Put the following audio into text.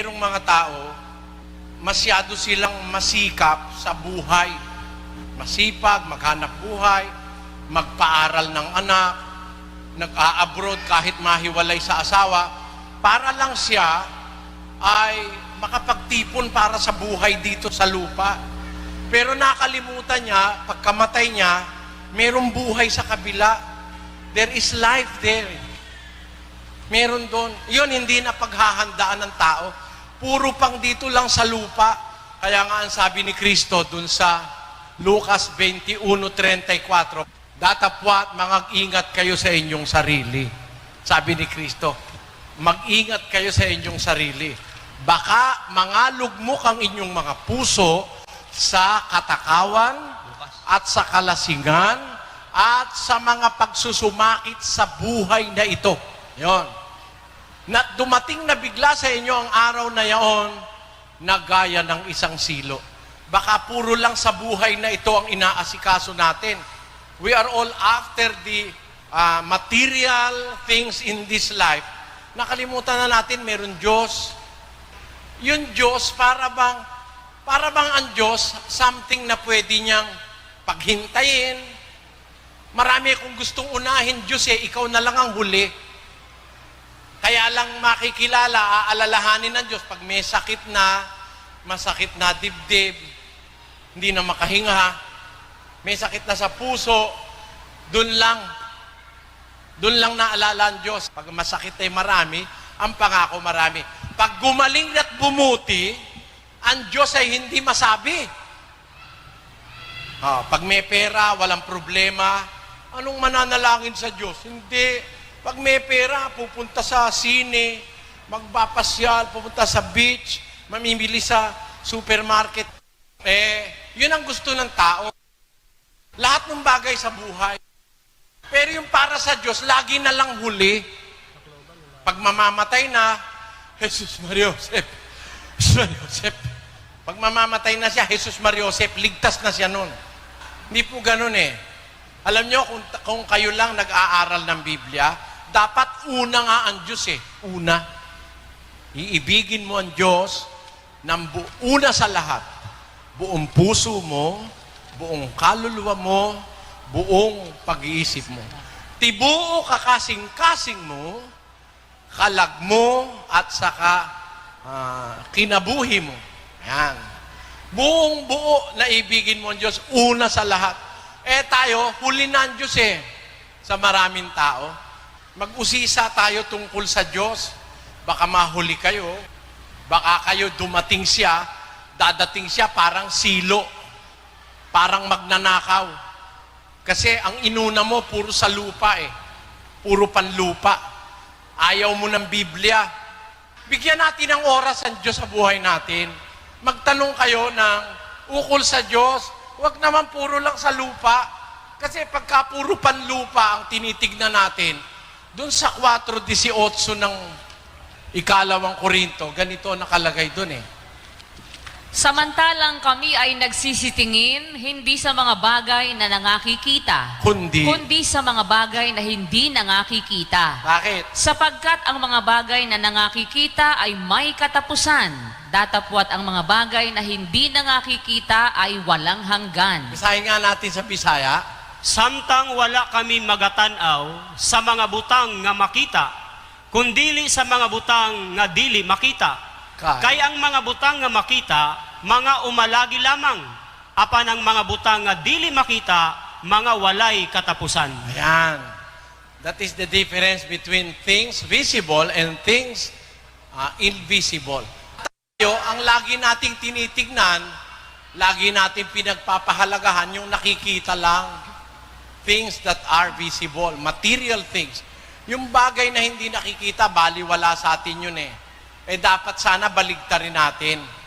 merong mga tao, masyado silang masikap sa buhay. Masipag, maghanap buhay, magpaaral ng anak, nag-a-abroad kahit mahiwalay sa asawa, para lang siya ay makapagtipon para sa buhay dito sa lupa. Pero nakalimutan niya, pagkamatay niya, merong buhay sa kabila. There is life there. Meron doon. Yun, hindi na paghahandaan ng tao. Puro pang dito lang sa lupa. Kaya nga ang sabi ni Kristo dun sa Lucas 21.34, Datapwat, mag-ingat kayo sa inyong sarili. Sabi ni Kristo, mag-ingat kayo sa inyong sarili. Baka mangalugmok ang inyong mga puso sa katakawan at sa kalasingan at sa mga pagsusumakit sa buhay na ito. Yon. Na dumating na bigla sa inyo ang araw na yaon na gaya ng isang silo. Baka puro lang sa buhay na ito ang inaasikaso natin. We are all after the uh, material things in this life. Nakalimutan na natin, meron Diyos. Yung Diyos, para bang, para bang ang Diyos, something na pwede niyang paghintayin. Marami akong gustong unahin, Diyos eh, ikaw na lang ang huli. Kaya lang makikilala, aalalahanin ng Diyos pag may sakit na, masakit na dibdib, hindi na makahinga, may sakit na sa puso, dun lang, dun lang naalala ang Diyos. Pag masakit ay marami, ang pangako marami. Pag gumaling at bumuti, ang Diyos ay hindi masabi. Ah, pag may pera, walang problema, anong mananalangin sa Diyos? Hindi. Pag may pera, pupunta sa sine, magpapasyal, pupunta sa beach, mamimili sa supermarket. Eh, yun ang gusto ng tao. Lahat ng bagay sa buhay. Pero yung para sa Diyos, lagi na lang huli. Pag mamamatay na, Jesus Maria Josep, Jesus Maria Josep. Pag mamamatay na siya, Jesus Maria Josep, ligtas na siya nun. Hindi po ganun eh. Alam nyo, kung, kung kayo lang nag-aaral ng Biblia, dapat una nga ang Diyos eh. Una. Iibigin mo ang Diyos ng una sa lahat. Buong puso mo, buong kaluluwa mo, buong pag-iisip mo. Tibuo kakasing-kasing mo, kalag mo, at saka ah, kinabuhi mo. Yan. Buong buo na ibigin mo ang Diyos, una sa lahat. Eh tayo, huli na ang Diyos eh, sa maraming tao. Mag-usisa tayo tungkol sa Diyos. Baka mahuli kayo. Baka kayo dumating siya, dadating siya parang silo. Parang magnanakaw. Kasi ang inuna mo, puro sa lupa eh. Puro panlupa. Ayaw mo ng Biblia. Bigyan natin ng oras ang Diyos sa buhay natin. Magtanong kayo ng ukol sa Diyos. Huwag naman puro lang sa lupa. Kasi pagka puro panlupa ang tinitignan natin, doon sa 4.18 ng ikalawang Korinto, ganito nakalagay doon eh. Samantalang kami ay nagsisitingin hindi sa mga bagay na nangakikita, Kundi, kundi sa mga bagay na hindi nangakikita. bakit? Sapagkat ang mga bagay na nangakikita ay may katapusan, datapwat ang mga bagay na hindi nangakikita ay walang hanggan. Basahin nga natin sa Bisaya. Samtang wala kami magatanaw sa mga butang nga makita, kundili sa mga butang nga dili makita. Kay. Kay ang mga butang nga makita, mga umalagi lamang. Apan ang mga butang nga dili makita, mga walay katapusan. Ayan. That is the difference between things visible and things uh, invisible. Tayo, ang lagi nating tinitignan, lagi nating pinagpapahalagahan yung nakikita lang. Things that are visible, material things. Yung bagay na hindi nakikita, baliwala sa atin yun eh. Eh dapat sana baligtarin natin.